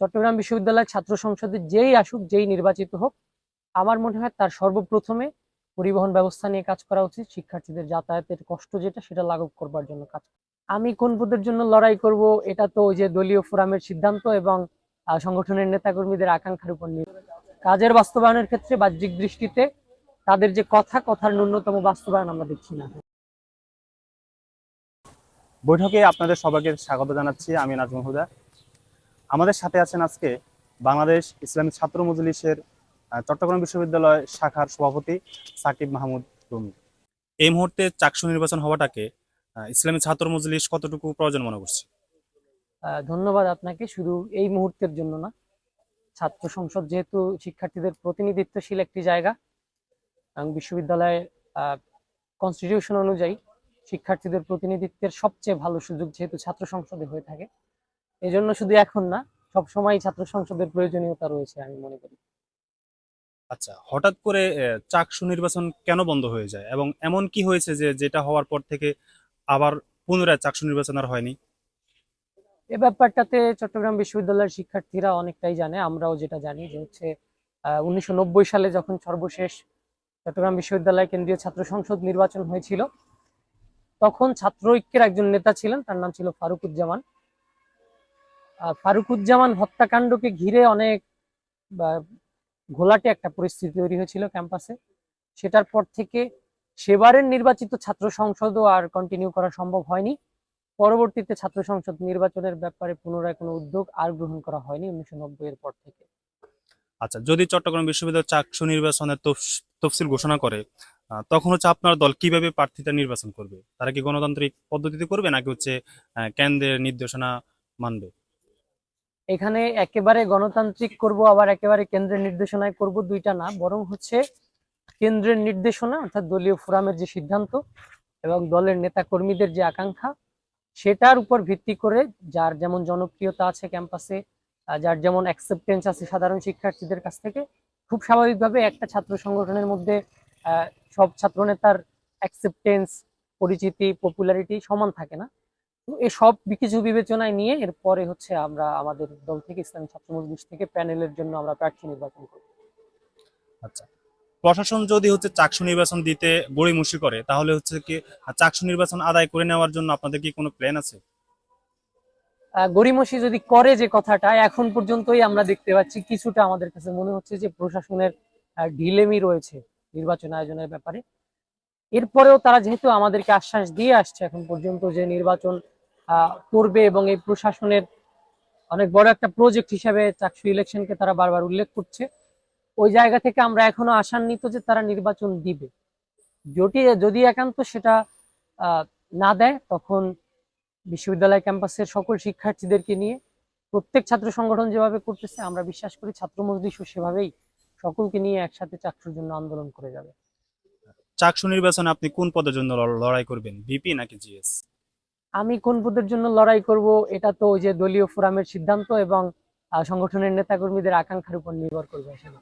চট্টগ্রাম বিশ্ববিদ্যালয়ের ছাত্র সংসদে যেই আসুক, যেই নির্বাচিত হোক, আমার মনে হয় তার সর্বপ্রথমে পরিবহন ব্যবস্থা নিয়ে কাজ করা উচিত, শিক্ষার্থীদের যাতায়াতের কষ্ট যেটা সেটা লাঘব করবার জন্য কাজ আমি কোন পদের জন্য লড়াই করব, এটা তো যে দলীয় ফোরামের সিদ্ধান্ত এবং সংগঠনের নেতাকর্মীদের আকাঙ্ক্ষার উপর নির্ভর। কাজের বাস্তবায়নের ক্ষেত্রে বাহ্যিক দৃষ্টিতে তাদের যে কথা, কথার ন্যূনতম বাস্তবায়ন আমরা দেখছি না। বৈঠকে আপনাদের সবাইকে স্বাগত জানাচ্ছি, আমি নাজমুল হুদা। আমাদের সাথে আছেন আজকে বাংলাদেশ ইসলামী ছাত্র মজলিসের চট্টগ্রাম বিশ্ববিদ্যালয় শাখার সভাপতি সাকিব মাহমুদ রুমি। এই মুহূর্তে চাকসু নির্বাচন হওয়াটাকে ইসলামী ছাত্র মজলিস কতটুকু প্রয়োজন মনে করছে? ধন্যবাদ আপনাকে। শুধু এই মুহূর্তের জন্য না, ছাত্র সংসদ যেহেতু শিক্ষার্থীদের প্রতিনিধিত্বশীল একটি জায়গা, এবং বিশ্ববিদ্যালয়ের কনস্টিটিউশন অনুযায়ী শিক্ষার্থীদের প্রতিনিধিত্বের সবচেয়ে ভালো সুযোগ যেহেতু ছাত্র সংসদে হয়ে থাকে এই জন্য শুধু এখন না সবসময় ছাত্র সংসদের প্রয়োজনীয়তা রয়েছে আমি মনে করি। আচ্ছা হঠাৎ করে আহ, চাকসু নির্বাচন কেন বন্ধ হয়ে যায়? এবং এমন কি হয়েছে যে যেটা হওয়ার পর থেকে আবার পুনরায় চাকসু নির্বাচন আর হয়নি? এ ব্যাপারটাতে চট্টগ্রাম বিশ্ববিদ্যালয়ের শিক্ষার্থীরা অনেকটাই জানে আমরাও যেটা জানি যে হচ্ছে উনিশশো নব্বই সালে যখন সর্বশেষ চট্টগ্রাম বিশ্ববিদ্যালয় কেন্দ্রীয় ছাত্র সংসদ নির্বাচন হয়েছিল তখন ছাত্র ঐক্যের একজন নেতা ছিলেন তার নাম ছিল ফারুকুজ্জামান ফারুকুজ্জামান হত্যাকাণ্ডকে ঘিরে অনেক ঘোলাটে একটা পরিস্থিতি তৈরি হয়েছিল ক্যাম্পাসে। সেটার পর থেকে সেবারের নির্বাচিত ছাত্র সংসদও আর কন্টিনিউ করা সম্ভব হয়নি। পরবর্তীতে ছাত্র সংসদ নির্বাচনের ব্যাপারে পুনরায় কোনো উদ্যোগ আর গ্রহণ করা হয়নি উনিশশো নব্বই এর পর থেকে। আচ্ছা যদি চট্টগ্রাম বিশ্ববিদ্যালয় চাকসু নির্বাচনের তফসিল ঘোষণা করে তখন হচ্ছে আপনার দল কীভাবে প্রার্থীটা নির্বাচন করবে? তারা কি গণতান্ত্রিক পদ্ধতিতে করবে নাকি হচ্ছে কেন্দ্রের নির্দেশনা মানবে? এখানে একেবারে গণতান্ত্রিক করব, আবার একেবারে কেন্দ্রের নির্দেশনায় করব দুইটা না, বরং হচ্ছে কেন্দ্রের নির্দেশনা, অর্থাৎ দলীয় ফোরামের যে সিদ্ধান্ত এবং দলের নেতা কর্মীদের যে আকাঙ্ক্ষা, সেটার উপর ভিত্তি করে যার যেমন জনপ্রিয়তা আছে ক্যাম্পাসে যার যেমন অ্যাকসেপ্টেন্স আছে সাধারণ শিক্ষার্থীদের কাছ থেকে, খুব স্বাভাবিকভাবে একটা ছাত্র সংগঠনের মধ্যে সব ছাত্র নেতার অ্যাকসেপ্টেন্স পরিচিতি পপুলারিটি সমান থাকে না। এই সব কিছু বিবেচনায় নিয়ে এরপরে হচ্ছে আমরা আমাদের দল থেকে ইসলামী ছাত্র মজলিস থেকে প্যানেলের জন্য আমরা প্রার্থী নির্বাচন করব। আচ্ছা। প্রশাসন যদি হচ্ছে চাকসু নির্বাচন দিতে গড়িমসি করে তাহলে হচ্ছে কি চাকসু নির্বাচন আদায় করে নেওয়ার জন্য আপনাদের কি কোনো প্ল্যান আছে? গড়িমসি যদি করে যে কথাটা এখন পর্যন্তই আমরা দেখতে পাচ্ছি কিছুটা আমাদের কাছে মনে হচ্ছে যে প্রশাসনের ঢিলেমি রয়েছে নির্বাচন আয়োজনের ব্যাপারে। এরপরেও তারা যেহেতু আমাদেরকে আশ্বাস দিয়ে আসছে এখন পর্যন্ত যে নির্বাচন করবে এবং এই প্রশাসনের অনেক বড় একটা প্রজেক্ট হিসাবে চাকসু ইলেকশনকে তারা বারবার উল্লেখ করছে। ওই জায়গা থেকে আমরা এখনও আশান্বিত যে তারা নির্বাচন দিবে। যদি যদি একান্ত সেটা না দেয়, তখন বিশ্ববিদ্যালয় ক্যাম্পাসের সকল শিক্ষার্থীদেরকে নিয়ে প্রত্যেক ছাত্র সংগঠন যেভাবে করতেছে, আমরা বিশ্বাস করি ছাত্র মজলিসও সেভাবেই সকলকে নিয়ে একসাথে চাকরির জন্য আন্দোলন করে যাবে। চাকসু নির্বাচনে আপনি কোন পদের জন্য লড়াই করবেন বিপি নাকি জিএস? আমি কোন পদের জন্য লড়াই করব এটা তো ওই যে দলীয় ফোরামের সিদ্ধান্ত এবং সংগঠনের নেতাকর্মীদের আকাঙ্ক্ষার উপর নির্ভর করবে আসলে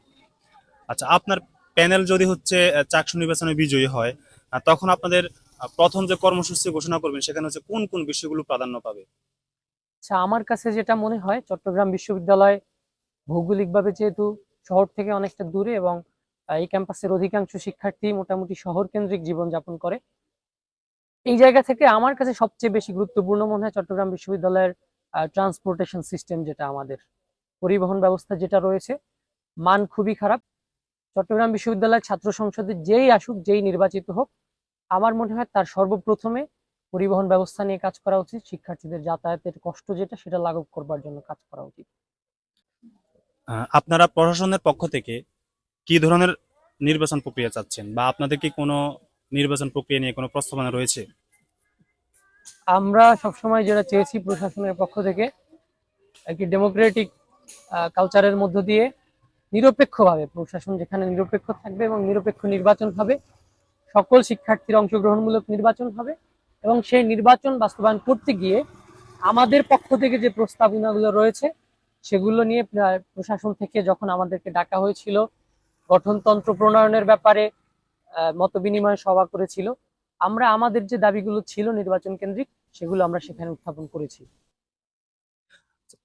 আচ্ছা আপনার প্যানেল যদি হচ্ছে চাকসু নির্বাচনে বিজয়ী হয় তখন আপনাদের প্রথম যে কর্মসূচি ঘোষণা করবেন সেখানে হচ্ছে কোন কোন বিষয়গুলো প্রাধান্য পাবে? আচ্ছা আমার কাছে যেটা মনে হয় চট্টগ্রাম বিশ্ববিদ্যালয় ভৌগোলিকভাবে যেহেতু শহর থেকে অনেকটা দূরে এবং এই ক্যাম্পাসের অধিকাংশ শিক্ষার্থী মোটামুটি শহর কেন্দ্রিক জীবনযাপন করে এই জায়গা থেকে আমার কাছে সবচেয়ে বেশি গুরুত্বপূর্ণ মনে হয় চট্টগ্রাম বিশ্ববিদ্যালয়ের ট্রান্সপোর্টেশন সিস্টেম যেটা আমাদের। পরিবহন ব্যবস্থা যেটা রয়েছে, মান খুবই খারাপ। চট্টগ্রাম বিশ্ববিদ্যালয়ের ছাত্র সংসদে যেই আসুক, যেই নির্বাচিত হোক, আমার মনে হয় তার সর্বপ্রথমে পরিবহন ব্যবস্থা নিয়ে কাজ করা উচিত, শিক্ষার্থীদের যাতায়াতের কষ্ট যেটা, সেটা লাঘব করবার জন্য কাজ করা উচিত। আপনারা প্রশাসনের পক্ষ থেকে কি ধরনের নির্বাচন প্রক্রিয়া চাচ্ছেন? বা আপনাদের কি কোনো নির্বাচন প্রক্রিয়া নিয়ে কোনো প্রস্তাবনা রয়েছে? আমরা সবসময় যেটা চেয়েছি প্রশাসনের পক্ষ থেকে একটি ডেমোক্রেটিক কালচারের মধ্য দিয়ে নিরপেক্ষভাবে, প্রশাসন যেখানে নিরপেক্ষ থাকবে এবং নিরপেক্ষ নির্বাচন হবে, সকল শিক্ষার্থীর অংশগ্রহণমূলক নির্বাচন হবে এবং সেই নির্বাচন বাস্তবায়ন করতে গিয়ে আমাদের পক্ষ থেকে যে প্রস্তাবনাগুলো রয়েছে, সেগুলো নিয়ে প্রশাসন থেকে যখন আমাদেরকে ডাকা হয়েছিল, গঠনতন্ত্র প্রণয়নের ব্যাপারে মত বিনিময় সভা করেছিল আমরা আমাদের যে দাবিগুলো ছিল নির্বাচন কেন্দ্রিক সেগুলো আমরা সেখানে উত্থাপন করেছি।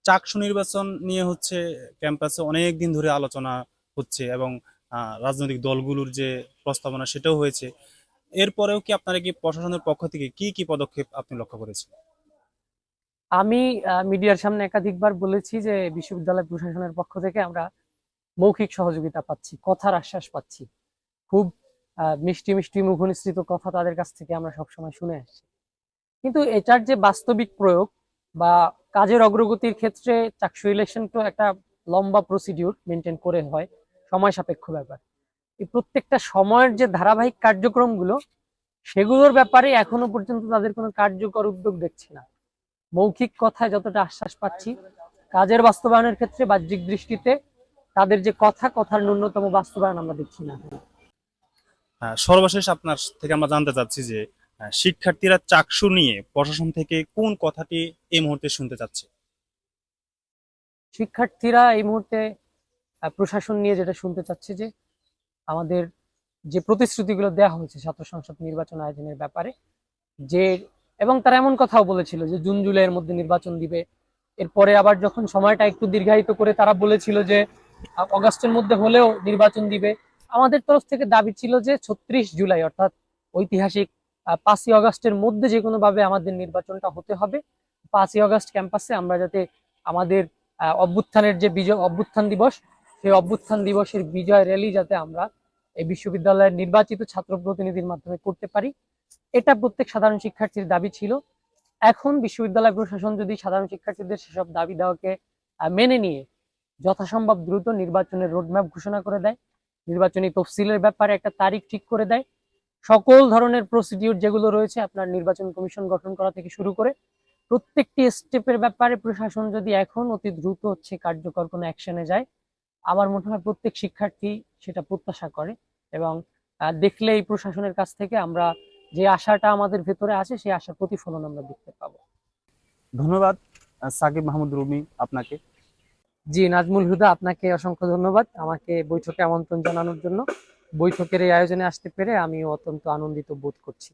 চাকসু নির্বাচন নিয়ে হচ্ছে ক্যাম্পাসে অনেক দিন ধরে আলোচনা হচ্ছে এবং রাজনৈতিক দলগুলোর যে প্রস্তাবনা সেটাও হয়েছে। এরপরেও কি আপনারা কি প্রশাসনের পক্ষ থেকে কি কি পদক্ষেপ আপনি লক্ষ্য করেছেন? আমি মিডিয়ার সামনে একাধিকবার বলেছি যে বিশ্ববিদ্যালয় প্রশাসনের পক্ষ থেকে আমরা মৌখিক সহযোগিতা পাচ্ছি কথার আশ্বাস পাচ্ছি। খুব মিষ্টি মিষ্টি মুখনিসৃত কথা তাদের কাছ থেকে আমরা সবসময় শুনে আসছি কিন্তু এটার যে বাস্তবিক প্রয়োগ বা কাজের অগ্রগতির ক্ষেত্রে চাকসু ইলেকশন তো একটা লম্বা প্রসিডিউর মেনটেন করে হয়, সময় সাপেক্ষ ব্যাপার। এই প্রত্যেকটা সময়ের যে ধারাবাহিক কার্যক্রমগুলো, সেগুলোর ব্যাপারে এখনও পর্যন্ত তাদের কোনো কার্যকর উদ্যোগ দেখছি না। মৌখিক কথায় যতটা আশ্বাস পাচ্ছি, কাজের বাস্তবায়নের ক্ষেত্রে বাহ্যিক দৃষ্টিতে তাদের যে কথা, কথার ন্যূনতম বাস্তবায়ন আমরা দেখছি না। সর্বশেষ আপনার থেকে আমরা জানতে চাচ্ছি যে শিক্ষার্থীরা চাকসু নিয়ে প্রশাসন থেকে কোন কথাটি এই মুহূর্তে শুনতে চাচ্ছে? শিক্ষার্থীরা এই মুহূর্তে প্রশাসন নিয়ে যেটা শুনতে চাচ্ছে যে, আমাদের যে প্রতিশ্রুতিগুলো দেওয়া হয়েছে ছাত্র সংসদ নির্বাচন আয়োজনের ব্যাপারে, যে, এবং তারা এমন কথাও বলেছিল যে, জুন জুলাইয়ের মধ্যে নির্বাচন দিবে। এরপরে আবার যখন সময়টা একটু দীর্ঘায়িত করে তারা বলেছিল যে অগাস্টের মধ্যে হলেও নির্বাচন দিবে। আমাদের তরফ থেকে দাবি ছিল যে ছত্রিশ জুলাই, অর্থাৎ ঐতিহাসিক পাঁচই অগাস্টের মধ্যে যে কোনো ভাবে আমাদের নির্বাচনটা হতে হবে, পাঁচই অগাস্ট ক্যাম্পাসে আমরা যাতে আমাদের অভ্যুত্থানের যে বিজয়, অভ্যুত্থান দিবস, সেই অভ্যুত্থান দিবসের বিজয় র্যালি যাতে আমরা এই বিশ্ববিদ্যালয়ের নির্বাচিত ছাত্র প্রতিনিধির মাধ্যমে করতে পারি। এটা প্রত্যেক সাধারণ শিক্ষার্থীর দাবি ছিল। এখন বিশ্ববিদ্যালয় প্রশাসন যদি সাধারণ শিক্ষার্থীদের সেসব দাবি দেওয়াকে মেনে নিয়ে যথাসম্ভব দ্রুত নির্বাচনের রোডম্যাপ ঘোষণা করে দেয় নির্বাচনী তফসিলের ব্যাপারে একটা তারিখ ঠিক করে দেয়। সকল ধরনের প্রসিডিউর যেগুলো রয়েছে আপনার নির্বাচন কমিশন গঠন করা থেকে শুরু করে প্রত্যেকটি স্টেপের ব্যাপারে প্রশাসন যদি এখন অতি দ্রুত হচ্ছে কার্যকর কোনো অ্যাকশনে যায়, আমার মনে হয় প্রত্যেক শিক্ষার্থী সেটা প্রত্যাশা করে এবং দেখলে এই প্রশাসনের কাছ থেকে আমরা যে আশাটা আমাদের ভেতরে আছে সেই আশার প্রতিফলন আমরা দেখতে পাবো। ধন্যবাদ সাকিব মাহমুদ রুমি আপনাকে। জি, নাজমুল হুদা, আপনাকে অসংখ্য ধন্যবাদ আমাকে বৈঠকে আমন্ত্রণ জানানোর জন্য। বৈঠকের এই আয়োজনে আসতে পেরে আমি অত্যন্ত আনন্দিত বোধ করছি।